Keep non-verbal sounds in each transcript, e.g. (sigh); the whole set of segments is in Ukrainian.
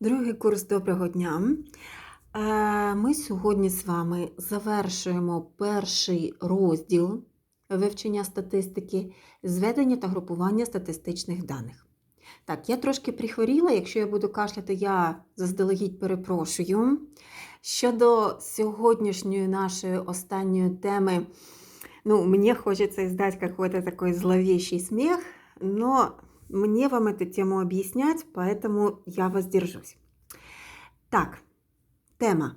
Другий курс доброго дня. Е, Ми сьогодні з вами завершуємо перший розділ вивчення статистики, зведення та групування статистичних даних. Так, я трошки прихворіла, якщо я буду кашляти, я заздалегідь перепрошую. Щодо сьогоднішньої нашої останньої теми, ну, мне хочется издать какой-то такой зловещий смех, но мне вам эту тему объяснять, поэтому я воздержусь. Так, тема.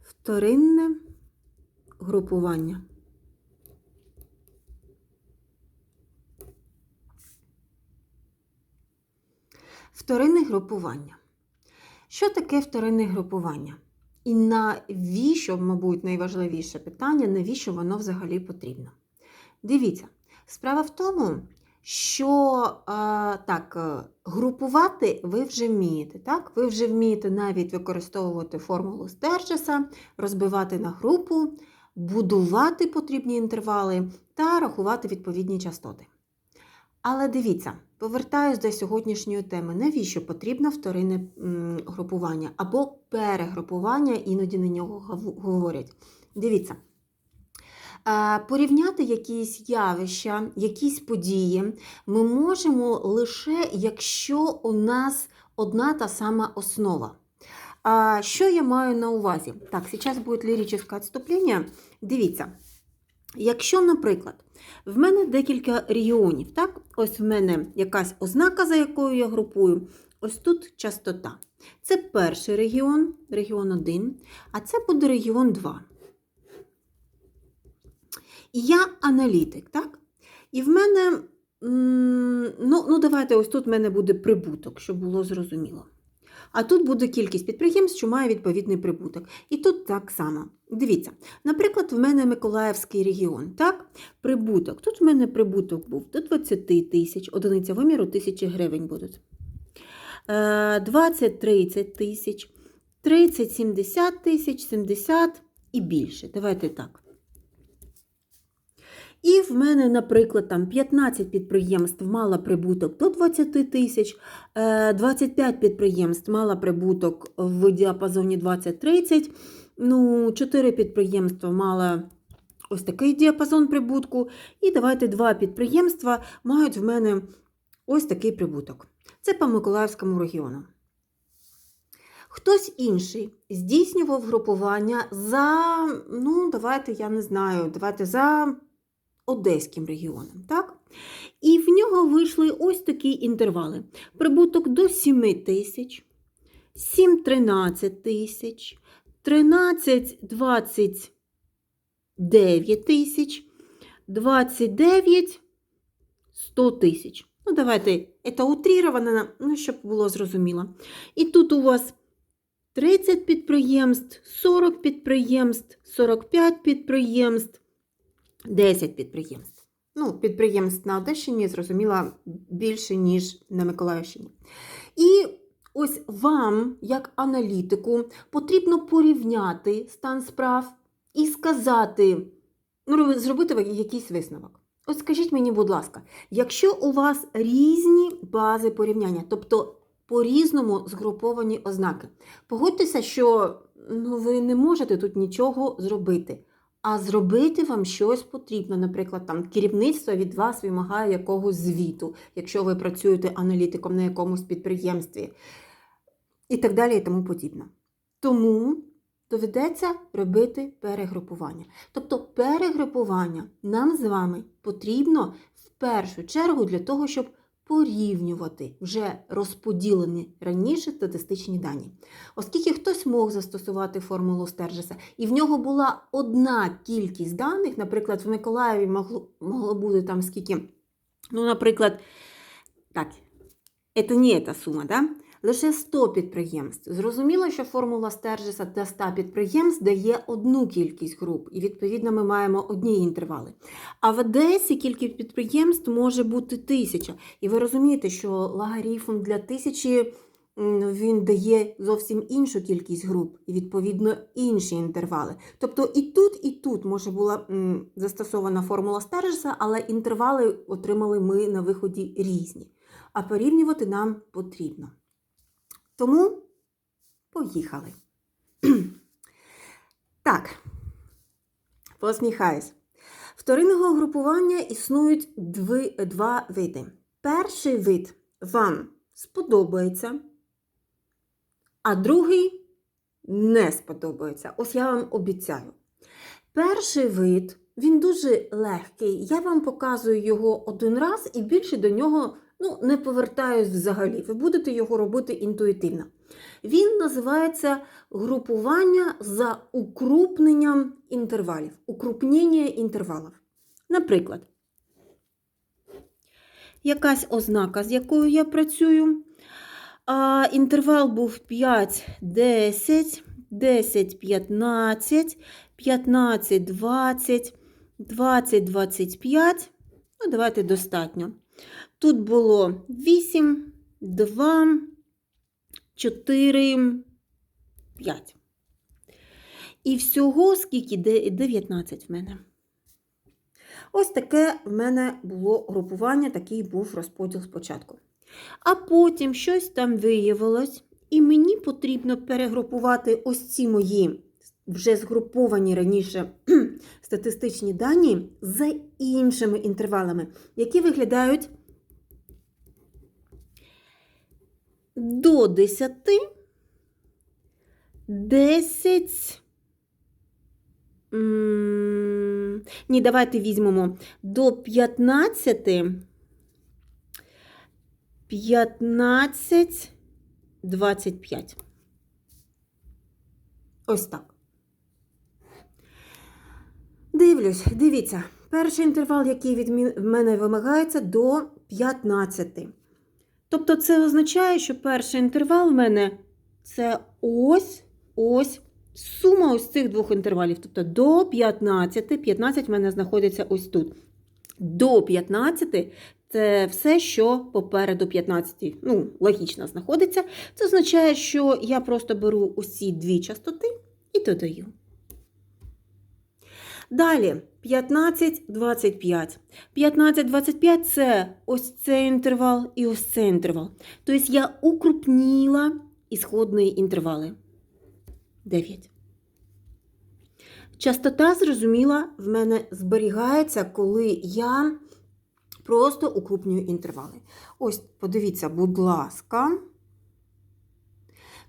Вторинне групування. Вторинне групування. Що таке вторинне групування? І навіщо, мабуть, найважливіше питання, навіщо воно взагалі потрібно? Дивіться, справа в тому, що е, так, е, групувати ви вже вмієте. Так? Ви вже вмієте навіть використовувати формулу Стерджеса, розбивати на групу, будувати потрібні інтервали та рахувати відповідні частоти. Але дивіться, повертаюсь до сьогоднішньої теми. Навіщо потрібно вторинне групування або перегрупування, іноді на нього говорять. Дивіться. Порівняти якісь явища, якісь події ми можемо лише, якщо у нас одна та сама основа. А що я маю на увазі? Так, зараз буде ліричне відступлення. Дивіться, якщо, наприклад, в мене декілька регіонів, так? Ось в мене якась ознака, за якою я групую, ось тут частота. Це перший регіон, регіон 1, а це буде регіон 2. І я аналітик, так? І в мене, ну, ну давайте, ось тут в мене буде прибуток, щоб було зрозуміло. А тут буде кількість підприємств, що має відповідний прибуток. І тут так само. Дивіться, наприклад, в мене Миколаївський регіон, так? Прибуток. Тут в мене прибуток був до 20 тисяч, одиниця виміру тисячі гривень будуть. Е, 20-30 тисяч, 30-70 тисяч, 70 і більше. Давайте так. І в мене, наприклад, там 15 підприємств мала прибуток до 20 тисяч, е, 25 підприємств мала прибуток в діапазоні 20-30, ну, 4 підприємства мала ось такий діапазон прибутку, і давайте 2 підприємства мають в мене ось такий прибуток. Це по Миколаївському регіону. Хтось інший здійснював групування за, ну, давайте, я не знаю, давайте за Одеським регіоном. Так? І в нього вийшли ось такі інтервали. Прибуток до 7 тисяч, 7-13 тисяч, 13-29 тисяч, 29 100 тисяч. Ну, давайте, це утріровано, ну, щоб було зрозуміло. І тут у вас 30 підприємств, 40 підприємств, 45 підприємств, 10 підприємств. Ну, підприємств на Одещині, зрозуміло, більше, ніж на Миколаївщині. І ось вам, як аналітику, потрібно порівняти стан справ і сказати, ну, зробити якийсь висновок. От скажіть мені, будь ласка, якщо у вас різні бази порівняння, тобто по-різному згруповані ознаки, погодьтеся, що ну, ви не можете тут нічого зробити. А зробити вам щось потрібно. Наприклад, там керівництво від вас вимагає якогось звіту, якщо ви працюєте аналітиком на якомусь підприємстві, і так далі, і тому подібне. Тому доведеться робити перегрупування. Тобто перегрупування нам з вами потрібно в першу чергу для того, щоб порівнювати вже розподілені раніше статистичні дані. Оскільки хтось мог застосувати формулу Стержеса, і в нього була одна кількість даних, наприклад, в Миколаєві могло, могло бути там скільки, ну, наприклад, так, це не та сума, да? Лише 100 підприємств. Зрозуміло, що формула Стержеса для 100 підприємств дає одну кількість груп, і відповідно ми маємо одні інтервали. А в Одесі кількість підприємств може бути тисяча. І ви розумієте, що логарифм для тисячі він дає зовсім іншу кількість груп і, відповідно, інші інтервали. Тобто і тут, і тут може була застосована формула Стерджеса, але інтервали отримали ми на виході різні. А порівнювати нам потрібно. Тому поїхали. (clears throat) Так, посміхаюсь. Вторинного групування існують дви, два види. Перший вид вам сподобається, а другий не сподобається. Ось я вам обіцяю. Перший вид, він дуже легкий. Я вам показую його один раз і більше до нього ну, не повертаюсь взагалі. Ви будете його робити інтуїтивно. Він називається групування за укрупненням інтервалів. Укрупнення інтервалів. Наприклад, якась ознака, з якою я працюю. А, інтервал був 5, 10, 10, 15, 15, 20, 20, 25. Ну, давайте достатньо. Тут було 8, 2, 4, 5. І всього скільки? 19 в мене. Ось таке в мене було групування, такий був розподіл спочатку. А потім щось там виявилось, і мені потрібно перегрупувати ось ці мої вже згруповані раніше (clears throat) статистичні дані з іншими інтервалами, які виглядають до 10, 10. м, Ні, давайте візьмемо до 15, 15, 25. Ось так. Дивлюсь, дивіться, перший інтервал, який від мене вимагається, до 15. Тобто це означає, що перший інтервал в мене це ось ось сума ось цих двох інтервалів. Тобто до 15, 15 в мене знаходиться ось тут. До 15 це все, що попереду 15, ну, логічно знаходиться. Це означає, що я просто беру усі дві частоти і додаю. Далі 15, 25. 15, 25 це ось цей інтервал і ось цей інтервал. Тобто я укрупніла ісходні інтервали. 9. Частота, зрозуміла, в мене зберігається, коли я просто укрупнюю інтервали. Ось, подивіться, будь ласка.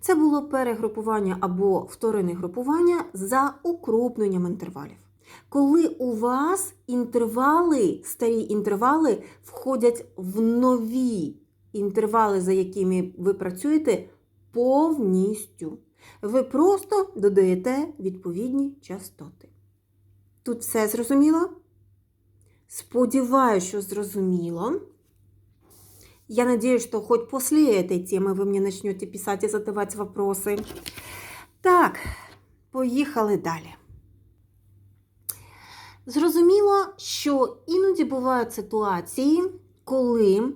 Це було перегрупування або вторинне групування за укрупненням інтервалів Коли у вас інтервали, старі інтервали входять в нові інтервали, за якими ви працюєте, повністю. Ви просто додаєте відповідні частоти. Тут все зрозуміло? Сподіваюсь, що зрозуміло. Я надеюсь, что хоть после этой темы вы мне начнете писать и задавать вопросы. Так, поїхали далі. Зрозуміло, що іноді бувають ситуації, коли,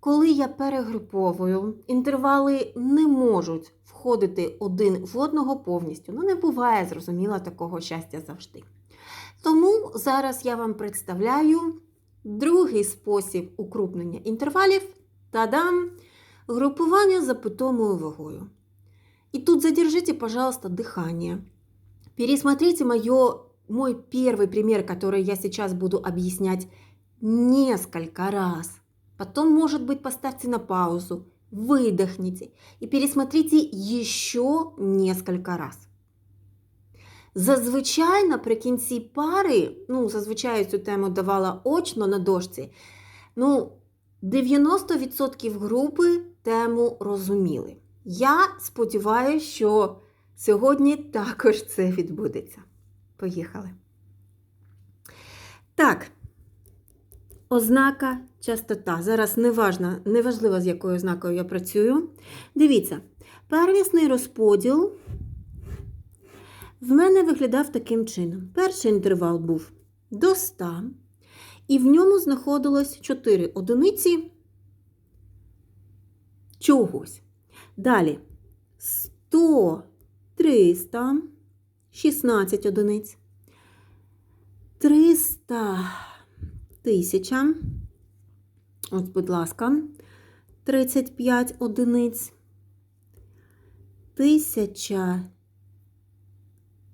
коли я перегруповую, інтервали не можуть входити один в одного повністю. Ну, не буває, зрозуміло, такого щастя завжди. Тому зараз я вам представляю другий спосіб укрупнення інтервалів та-дам! Группування за питомую вагою. И тут задержите, пожалуйста, дыхание. Пересмотрите моё, мой первый пример, который я сейчас буду объяснять несколько раз. Потом, может быть, поставьте на паузу, выдохните и пересмотрите еще несколько раз. Зазвичай наприкінці пари, ну, зазвичай цю тему давала очно на дошці, ну, 90% групи тему розуміли. Я сподіваюся, що сьогодні також це відбудеться. Поїхали. Так, ознака частота. Зараз неважно, неважливо, з якою ознакою я працюю. Дивіться, первісний розподіл в мене виглядав таким чином. Перший інтервал був до 100, і в ньому знаходилось 4 одиниці чогось. Далі 100, 300, 16 одиниць. 300, 1000. Ось, будь ласка, 35 одиниць. 1000,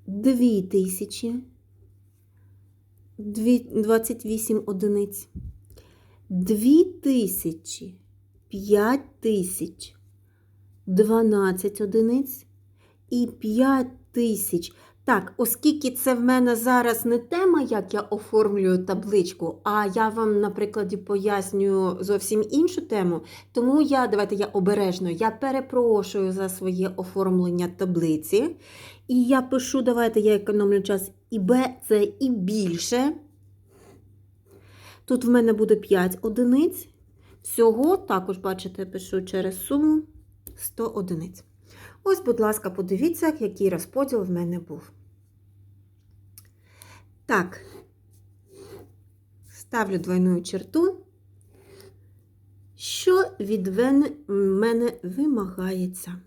2000. 28 одиниць. 2000, 5000, 12 одиниць і 5000. Так, оскільки це в мене зараз не тема, як я оформлюю табличку, а я вам, на прикладі, пояснюю зовсім іншу тему, тому я, давайте я обережно, я перепрошую за своє оформлення таблиці. І я пишу, давайте я економлю час і Б, це і більше. Тут в мене буде 5 одиниць. Всього, також, бачите, пишу через суму 100 одиниць. Ось, будь ласка, подивіться, який розподіл в мене був. Так, ставлю двойну черту. Що від мене вимагається?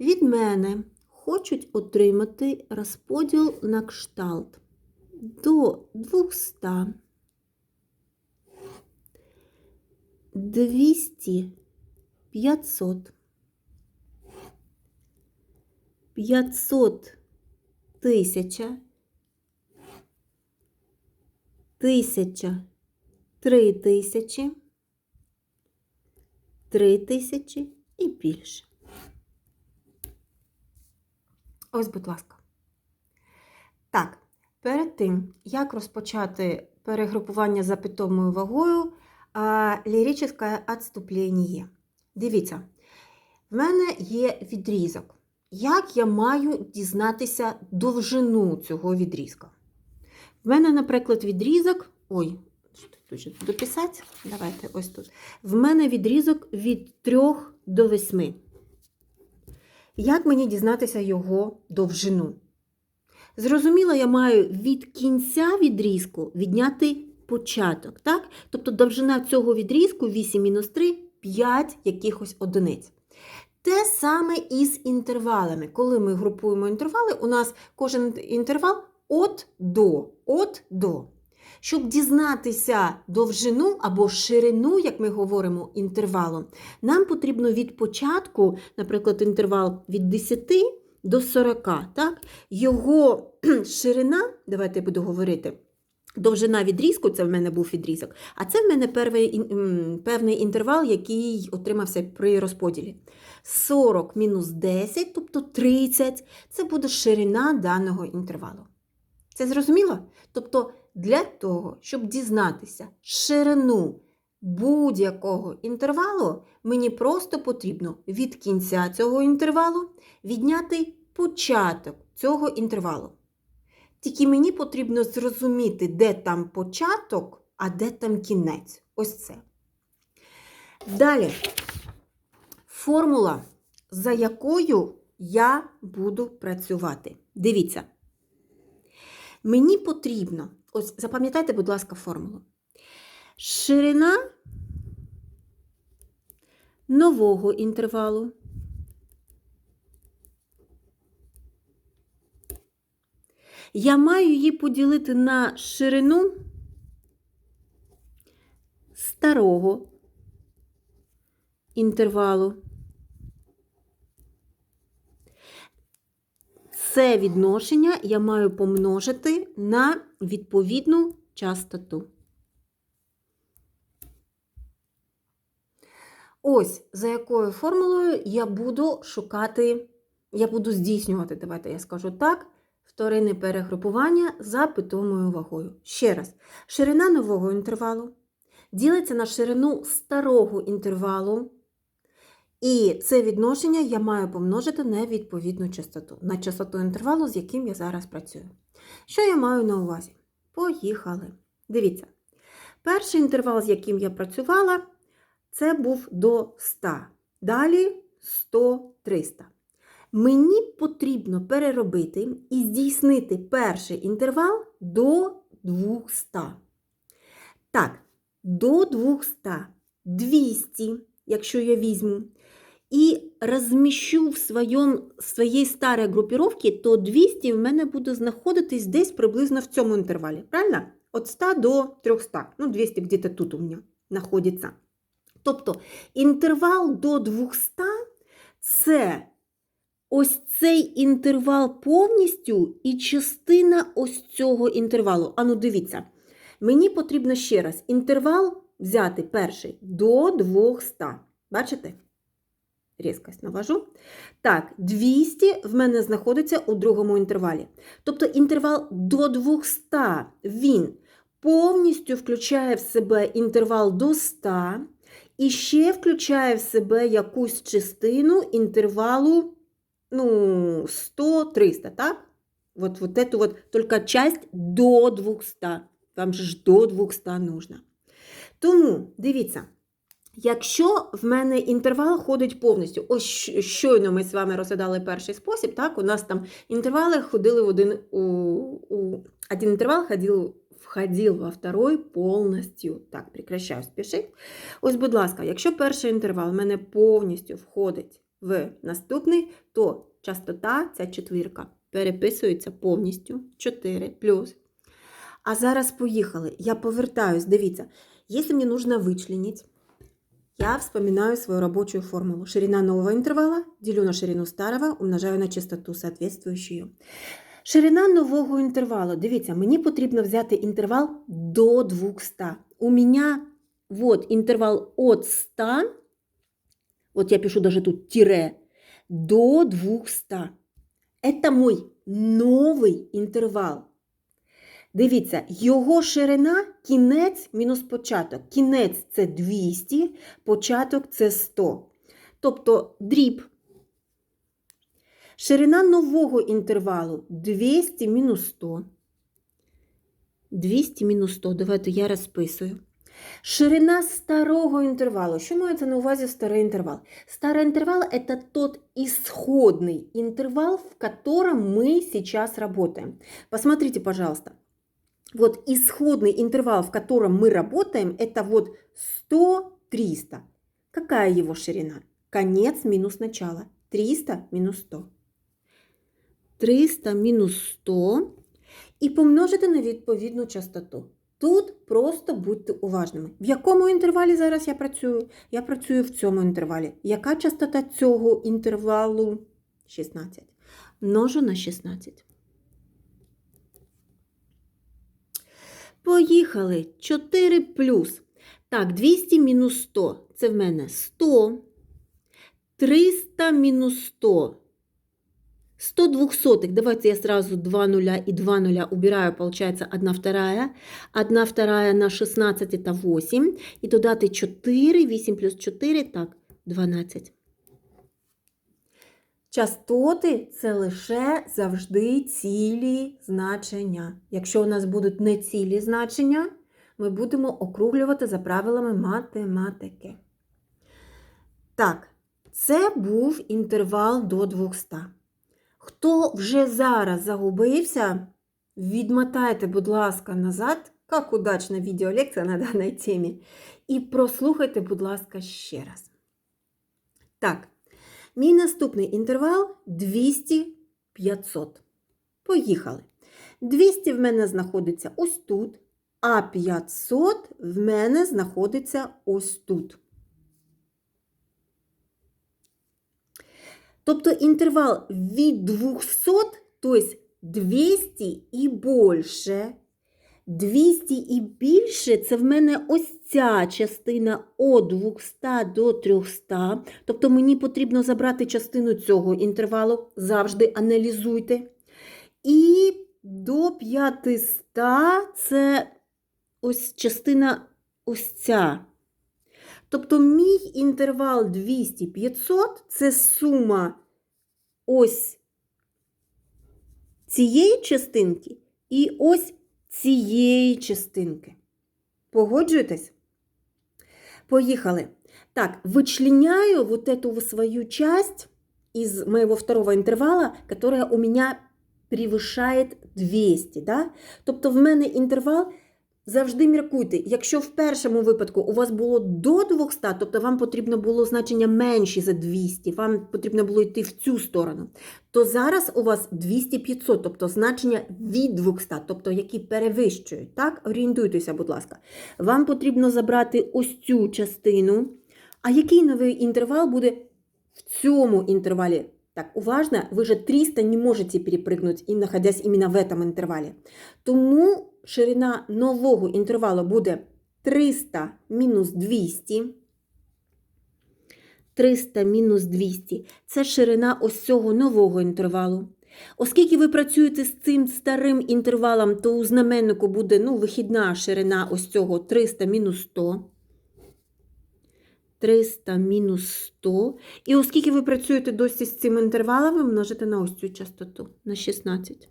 Від мене хочуть отримати розподіл на кшталт до 200, 200, 500, 500 тисяча, тисяча, три тисячі, три тисячі і більше. Ось, будь ласка. Так, перед тим, як розпочати перегрупування за питомою вагою, ліричне відступлення. Дивіться, в мене є відрізок. Як я маю дізнатися довжину цього відрізка? В мене, наприклад, відрізок. Ой, тут дописати. Давайте ось тут. В мене відрізок від 3 до 8. Як мені дізнатися його довжину? Зрозуміло, я маю від кінця відрізку відняти початок. так? Тобто довжина цього відрізку 8 мінус 3 5 якихось одиниць. Те саме і з інтервалами. Коли ми групуємо інтервали, у нас кожен інтервал от до, от до. Щоб дізнатися довжину або ширину, як ми говоримо, інтервалу, нам потрібно від початку, наприклад, інтервал від 10 до 40. Так? Його (clears throat) ширина, давайте я буду говорити, довжина відрізку, це в мене був відрізок, а це в мене певний, певний інтервал, який отримався при розподілі. 40 мінус 10, тобто 30, це буде ширина даного інтервалу. Це зрозуміло? Тобто, для того, щоб дізнатися ширину будь-якого інтервалу, мені просто потрібно від кінця цього інтервалу відняти початок цього інтервалу. Тільки мені потрібно зрозуміти, де там початок, а де там кінець. Ось це. Далі формула, за якою я буду працювати. Дивіться. Мені потрібно, ось запам'ятайте, будь ласка, формулу. Ширина нового інтервалу. Я маю її поділити на ширину старого інтервалу. Це відношення я маю помножити на відповідну частоту. Ось за якою формулою я буду шукати, я буду здійснювати, давайте я скажу так, вторинне перегрупування за питомою вагою. Ще раз, ширина нового інтервалу ділиться на ширину старого інтервалу. І це відношення я маю помножити на відповідну частоту, на частоту інтервалу, з яким я зараз працюю. Що я маю на увазі? Поїхали. Дивіться. Перший інтервал, з яким я працювала, це був до 100. Далі 100-300. Мені потрібно переробити і здійснити перший інтервал до 200. Так, до 200. 200 якщо я візьму, і розміщу в своєму, своїй старій групіровці, то 200 в мене буде знаходитись десь приблизно в цьому інтервалі. Правильно? От 100 до 300. Ну, 200 где-то тут у мене знаходиться. Тобто інтервал до 200 це ось цей інтервал повністю і частина ось цього інтервалу. Ану, дивіться. Мені потрібно ще раз інтервал взяти перший до 200. Бачите? Різкость навожу. Так, 200 в мене знаходиться у другому інтервалі. Тобто інтервал до 200 він повністю включає в себе інтервал до 100 і ще включає в себе якусь частину інтервалу ну, 100-300, так? Вот, вот эту вот только часть до 200. Вам же ж до 200 нужно. Тому, дивіться, якщо в мене інтервал ходить повністю, ось щойно ми з вами розглядали перший спосіб, так? У нас там інтервали ходили в один, у, у, один інтервал ходив, входив во второй повністю. Так, прекращаю спішити. Ось, будь ласка, якщо перший інтервал в мене повністю входить в наступний, то частота, ця четвірка, переписується повністю 4 плюс. А зараз поїхали. Я повертаюсь. Дивіться, якщо мені нужно вычленить, я вспоминаю свою рабочую формулу. Ширина нового интервала делю на ширину старого, умножаю на частоту соответствующую. Ширина нового інтервалу. Дивіться, мені потрібно взяти інтервал до 200. У мене вот інтервал от 100, вот я пишу даже тут тире, до 200. Это мой новий інтервал. Дивіться, його ширина кінець мінус початок. Кінець це 200, початок це 100. Тобто дріб. Ширина нового інтервалу 200 мінус 100. 200 мінус 100. Давайте я розписую. Ширина старого інтервалу. Що мається на увазі старий интервал? Старый интервал – это тот исходный интервал, в котором мы сейчас работаем. Посмотрите, пожалуйста. Вот исходный интервал, в котором мы работаем, это вот 100-300. Какая его ширина? Конец минус начало. 300 минус 100. 300 мінус 100 і помножити на відповідну частоту. Тут просто будьте уважними. В якому інтервалі зараз я працюю? Я працюю в цьому інтервалі. Яка частота цього інтервалу? 16. Множу на 16. Поїхали. 4 плюс. Так, 200 мінус 100. Це в мене 100. 300 мінус 100. 100 двухсотых. Давайте я сразу 2 нуля и 2 нуля убираю. Получается 1 вторая. 1 вторая на 16 это 8. И туда ты 4. 8 плюс 4. Так, 12. Частоти це лише завжди цілі значення. Якщо у нас будуть не цілі значення, ми будемо округлювати за правилами математики. Так, це був інтервал до 200. Хто вже зараз загубився, відмотайте, будь ласка, назад, як удачна відеолекція на даній темі, і прослухайте, будь ласка, ще раз. Так, мій наступний інтервал 200-500. Поїхали. 200 в мене знаходиться ось тут, а 500 в мене знаходиться ось тут. Тобто інтервал від 200, тобто 200 і більше. 200 і більше це в мене ось ця частина від 200 до 300. Тобто мені потрібно забрати частину цього інтервалу, завжди аналізуйте. І до 500 це ось частина ось ця. Тобто мій інтервал 200-500 це сума ось цієї частинки і ось цієї частинки. Погоджуєтесь? Поїхали. Так, вычленяю вот эту свою часть из моего второго интервала, которая у меня превышает 200. Да? Тобто в мене інтервал Завжди міркуйте, якщо в першому випадку у вас було до 200, тобто вам потрібно було значення менші за 200, вам потрібно було йти в цю сторону, то зараз у вас 200-500, тобто значення від 200, тобто які перевищують. Так? Орієнтуйтеся, будь ласка. Вам потрібно забрати ось цю частину. А який новий інтервал буде в цьому інтервалі? Так, уважно, вы же 300 не можете перепрыгнуть, и находясь именно в этом интервале. Тому ширина нового інтервалу буде 300 мінус 200. 300 мінус 200 – це ширина ось цього нового інтервалу. Оскільки ви працюєте з цим старим інтервалом, то у знаменнику буде ну, вихідна ширина ось цього 300 мінус 100. 300 мінус 100. І оскільки ви працюєте досі з цим інтервалом, ви множите на ось цю частоту, на 16.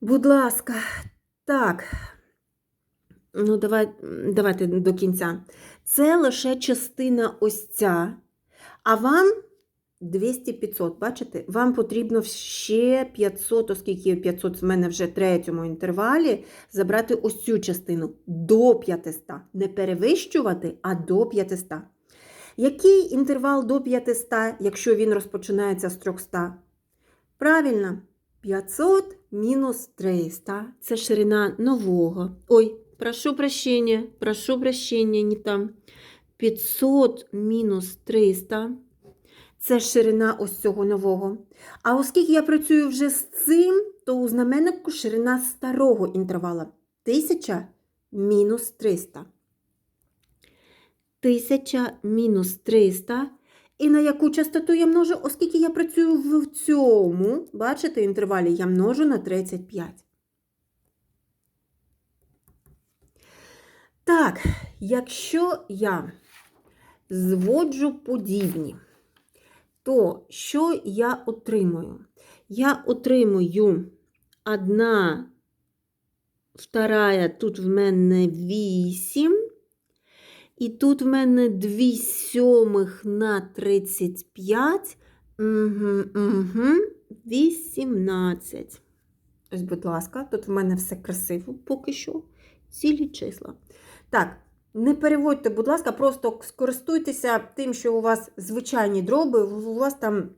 Будь ласка, так. Ну, давай, давайте до кінця. Це лише частина ось ця. А вам 200-500, бачите? Вам потрібно ще 500, оскільки 500 в мене вже в третьому інтервалі, забрати ось цю частину до 500. Не перевищувати, а до 500. Який інтервал до 500, якщо він розпочинається з 300? Правильно, 500 мінус 300. Це ширина нового. Ой, прошу прощения, прошу прощения, не там. 500 мінус 300. Це ширина ось цього нового. А оскільки я працюю вже з цим, то у знаменнику ширина старого інтервала 1000 мінус 300. 1000 мінус 300. І на яку частоту я множу, оскільки я працюю в цьому, бачите, інтервалі я множу на 35. Так, якщо я зводжу подібні, то що я отримую? Я отримую одна, вторая, тут в мене 8. І тут в мене 2 сьомих на 35. Угу, угу, 18. Ось, будь ласка, тут в мене все красиво поки що. Цілі числа. Так, не переводьте, будь ласка, просто скористуйтеся тим, що у вас звичайні дроби, у вас там,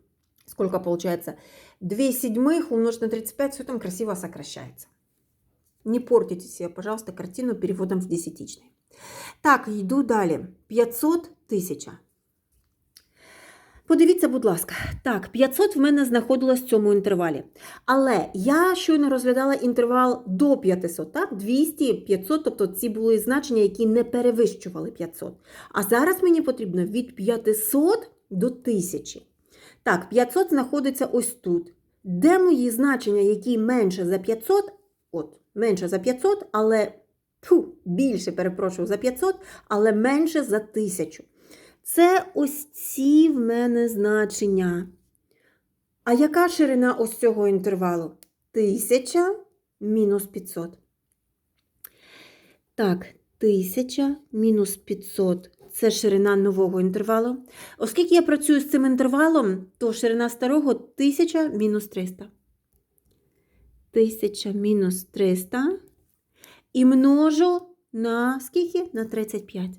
сколько получается, 2 седьмых умножить на 35, все там красиво сокращается. Не портите себе, пожалуйста, картину переводом в десятичный. Так, йду далі. 500 тисяча. Подивіться, будь ласка, так, 500 в мене знаходилось в цьому інтервалі. Але я щойно розглядала інтервал до 500, так? 200, 500, тобто ці були значення, які не перевищували 500. А зараз мені потрібно від 500 до 1000. Так, 500 знаходиться ось тут. Де мої значення, які менше за 500? От, менше за 500, але Фу, більше, перепрошую, за 500, але менше за 1000. Це ось ці в мене значення. А яка ширина ось цього інтервалу? 1000 мінус 500. Так, 1000 мінус 500 це ширина нового інтервалу. Оскільки я працюю з цим інтервалом, то ширина старого 1000 мінус 300. 1000 мінус 300 і множу на скільки? На 35.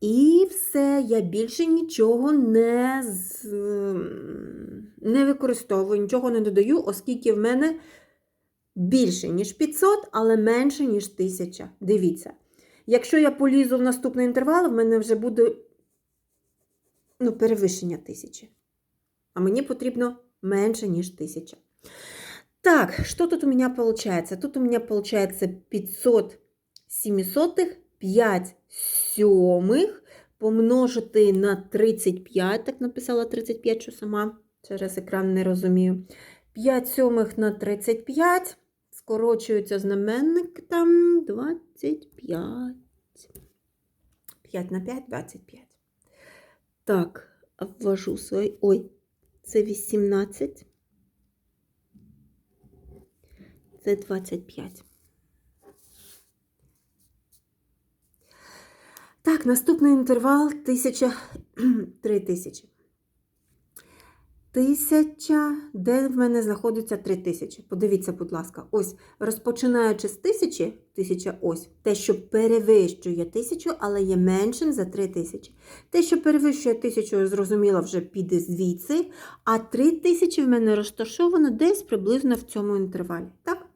І все, я більше нічого не з... не використовую, нічого не додаю, оскільки в мене більше, ніж 500, але менше, ніж 1000. Дивіться. Якщо я полізу в наступний інтервал, в мене вже буде ну, перевищення 1000. А мені потрібно менше, ніж 1000. Так, что тут у меня получается? Тут у меня получается 500 семисотых, 5 сьомих помножити на 35, так написала 35, що сама через екран не розумію. 5 сьомих на 35, скорочується знаменник там 25. 5 на 5, 25. Так, ввожу свой. Ой, це 18. Це 25. Так, наступний інтервал 1000 3000. (clears throat) Тисяча, де в мене знаходиться три тисячі. Подивіться, будь ласка, ось розпочинаючи з тисячі, тисяча ось, те, що перевищує тисячу, але є меншим за три тисячі. Те, що перевищує тисячу, зрозуміло, вже піде звідси, а три тисячі в мене розташовано десь приблизно в цьому інтервалі. Так?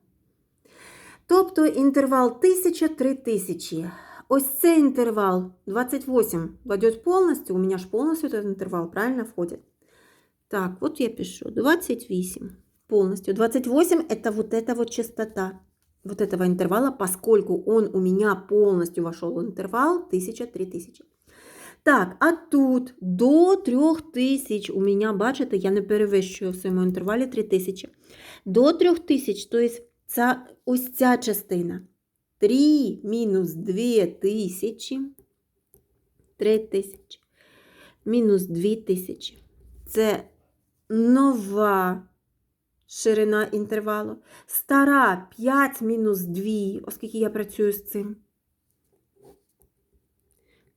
Тобто інтервал 1000 3000. Ось цей интервал 28 войдет полностью, у меня же полностью этот интервал правильно входит. Так, вот я пишу 28 полностью. 28 это вот эта вот частота вот этого интервала, поскольку он у меня полностью вошел в интервал 1000-3000. Так, а тут до 3000 у меня, бачите, я не перевищую в своєму інтервалі 3000. До 3000, то есть ця, ось ця частина. 3 мінус 2000, 3000, мінус 2000. Це нова ширина інтервалу. Стара 5 мінус 2, оскільки я працюю з цим.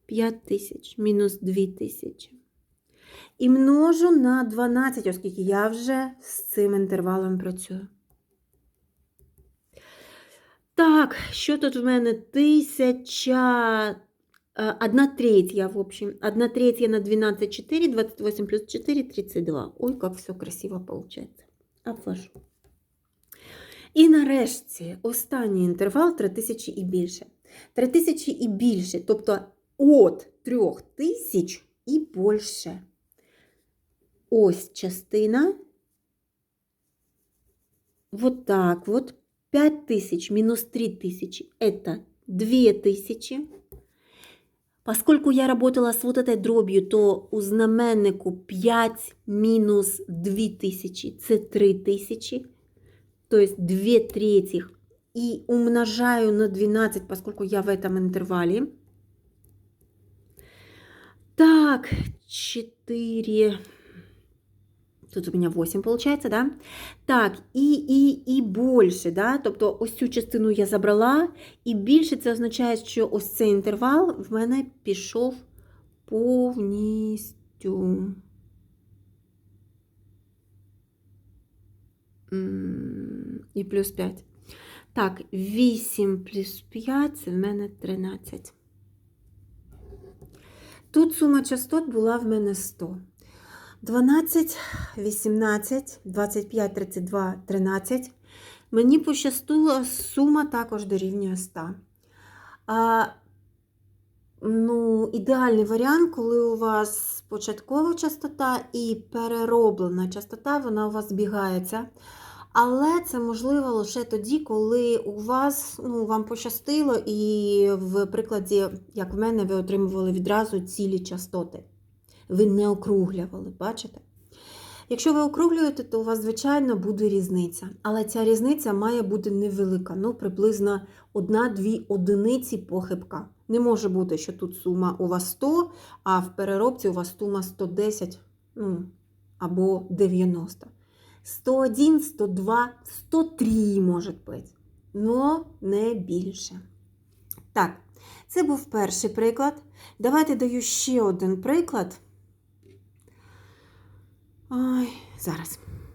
5000 мінус 2000. І множу на 12, оскільки я вже з цим інтервалом працюю. Так, що тут в мене? Тисяча. е, Одна третья, в общем. Одна третья на 12, 4, 28 плюс 4, 32. Ой, как все красиво получается. Обвожу. І нарешті останній інтервал 3000 і більше. 3000 і більше, тобто от 3000 і більше. Ось частина. Вот так вот. 5000 минус 3000 это 2000. Поскольку я работала с вот этой дробью, то у знаменнику 5 минус 2000 це 3000. То есть 2 третьих. И умножаю на 12, поскольку я в этом интервале. Так, 4. Тут у меня 8 получается, да? Так, і, і, і більше, да? Тобто ось цю частину я забрала, і більше це означає, що ось цей інтервал в мене пішов повністю. І плюс 5. Так, 8 плюс 5 це в мене 13. Тут сума частот була в мене 100. 12, 18, 25, 32, 13. Мені пощастило, сума також дорівнює 100. А, ну, ідеальний варіант, коли у вас початкова частота і перероблена частота, вона у вас збігається. Але це можливо лише тоді, коли у вас ну, вам пощастило, і в прикладі, як в мене, ви отримували відразу цілі частоти ви не округлювали, бачите? Якщо ви округлюєте, то у вас, звичайно, буде різниця. Але ця різниця має бути невелика, ну, приблизно 1-2 одиниці похибка. Не може бути, що тут сума у вас 100, а в переробці у вас сума 110 ну, або 90. 101, 102, 103 може бути. Но не більше. Так, це був перший приклад. Давайте даю ще один приклад. Ой, зараз.